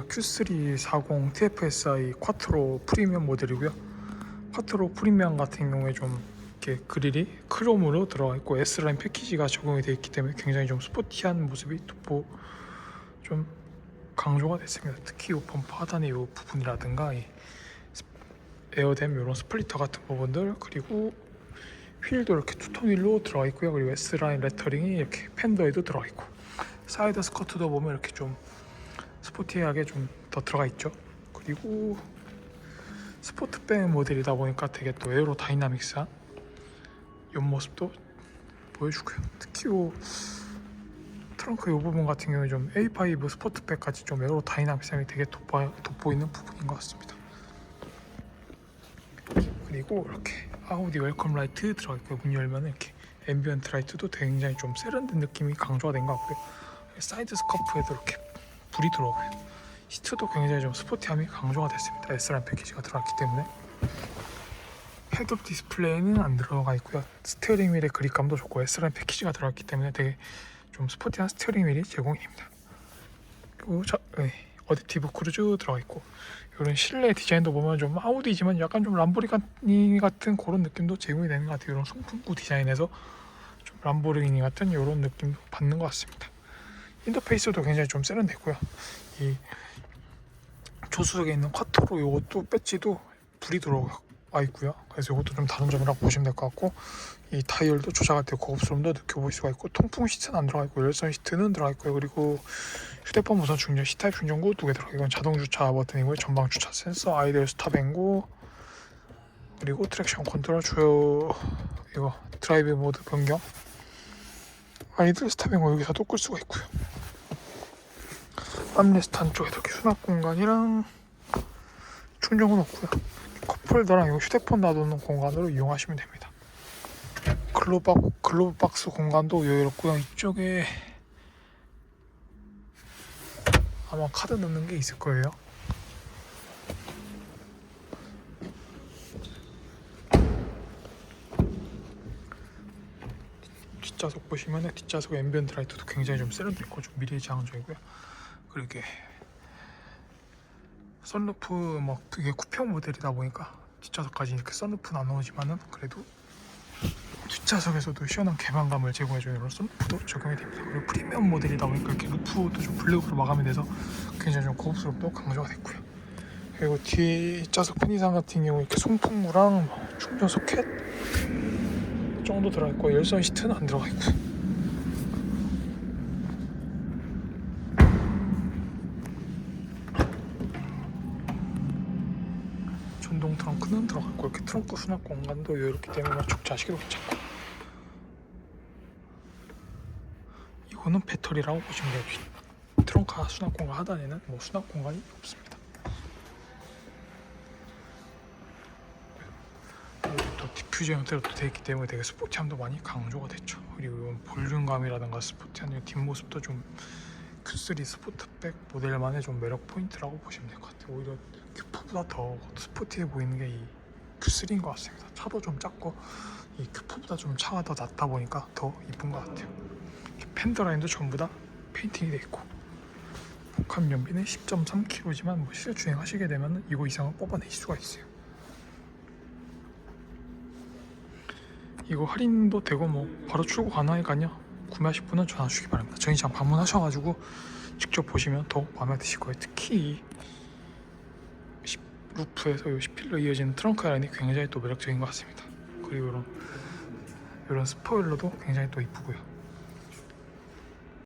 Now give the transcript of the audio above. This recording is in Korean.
Q340 TFSI 쿼트로 프리미엄 모델이고요. 쿼트로 프리미엄 같은 경우에 좀 이렇게 그릴이 크롬으로 들어가 있고 S라인 패키지가 적용이 되어 있기 때문에 굉장히 좀 스포티한 모습이 돋보 좀 강조가 됐습니다. 특히 이 범퍼 하단의 이 부분이라든가 이 스- 에어댐 이런 스플리터 같은 부분들 그리고 휠도 이렇게 투톤 휠로 들어가 있고요. 그리고 S라인 레터링이 이렇게 팬더에도 들어가 있고 사이드 스커트도 보면 이렇게 좀 스포티하게 좀 더 들어가 있죠. 그리고 스포트백 모델이다 보니까 되게 또 에어로 다이나믹스한 옆모습도 보여주고요. 특히 요 트렁크 이 부분 같은 경우에 좀 A5 스포트백까지 좀 에어로 다이나믹스함이 되게 돋보, 돋보이는 부분인 것 같습니다. 그리고 이렇게 아우디 웰컴 라이트 들어가 있고요. 문 열면 이렇게 앰비언트 라이트도 굉장히 좀 세련된 느낌이 강조가 된 것 같고요. 사이드 스커프에도 이렇게 불이 들어오고요. 시트도 굉장히 좀 스포티함이 강조가 됐습니다. S라인 패키지가 들어갔기 때문에 헤드업 디스플레이는 안 들어가 있고요. 스티어링 휠의 그립감도 좋고 S라인 패키지가 들어갔기 때문에 되게 좀 스포티한 스티어링 휠이 제공이 됩니다. 그리고 저, 네, 어댑티브 크루즈 들어가 있고 이런 실내 디자인도 보면 좀 아우디지만 약간 좀 람보르기니 같은 그런 느낌도 제공이 되는 것 같아요. 이런 송풍구 디자인에서 좀 람보르기니 같은 이런 느낌도 받는 것 같습니다. 인터페이스도 굉장히 좀 세련됐고요. 이 조수석에 있는 쿼터로 이것도 배지도 불이 들어와 있고요. 그래서 이것도 좀 다른 점이라고 보시면 될 것 같고 이 타이얼도 조작할 때 고급스러움도 느껴볼 수가 있고 통풍 시트는 안 들어가 있고 열선 시트는 들어가 있고요. 그리고 휴대폰 무선 충전 C타입 충전구 두 개 들어가 이건 자동 주차 버튼이고요. 전방 주차 센서, 아이들 스탑 앵고 그리고 트랙션 컨트롤 주요 이거 드라이브 모드 변경 아이들 앵고 여기서도 끌 수가 있고요. 암레스트 한쪽에 이렇게 수납 공간이랑 충전은 없고요. 컵홀더랑 이 휴대폰 놔두는 공간으로 이용하시면 됩니다. 글로박, 글로브 박스 공간도 여유롭고요. 이쪽에 아마 카드 넣는 게 있을 거예요. 뒷좌석 보시면 뒷좌석 앰비언트 라이트도 굉장히 좀 세련됐고 좀 미래지향적이고요. 그리고 이게 썬루프 막 되게 쿠페 모델이다 보니까 뒷좌석까지 이렇게 썬루프는 안 나오지만은 그래도 뒷좌석에서도 시원한 개방감을 제공해주는 이런 썬루프도 적용이 됩니다. 그리고 프리미엄 모델이다 보니까 이렇게 루프도 좀 블랙으로 마감이 돼서 굉장히 좀 고급스럽고 강조가 됐고요. 그리고 뒷좌석 편의상 같은 경우 이렇게 송풍구랑 뭐 충전 소켓 정도 들어있고 열선 시트는 안 들어가 있고 전동 트렁크는 들어갔고 이렇게 트렁크 수납 공간도 여유롭기 때문에 뭐 적재하시기도 괜찮고 이거는 배터리라고 보시면 돼요 트렁크 수납 공간 하단에는 뭐 수납 공간이 없습니다 그리고 또 디 퓨저 형태로 또 되어 있기 때문에 되게 스포티함도 많이 강조가 됐죠 그리고 이런 볼륨감이라든가 스포티한 이 뒷모습도 좀 Q3 스포트백 모델만의 좀 매력 포인트라고 보시면 될 것 같아요. 오히려 큐프보다 더 스포티해 보이는 게 이 Q3인 것 같습니다. 차도 좀 작고 이 큐프보다 좀 차가 더 낮다 보니까 더 이쁜 것 같아요. 이 팬더 라인도 전부 다 페인팅이 돼 있고 복합 연비는 10.3kg지만 뭐 실제 주행하시게 되면 이거 이상은 뽑아내실 수가 있어요. 이거 할인도 되고 뭐 바로 출고 가능하니까요. 구매하실 분은 전화 주시기 바랍니다. 저희 장 방문하셔가지고 직접 보시면 더 마음에 드실 거예요. 특히 루프에서 이 시필로 이어지는 트렁크 라인이 굉장히 또 매력적인 것 같습니다. 그리고 이런 이런 스포일러도 굉장히 또 이쁘고요.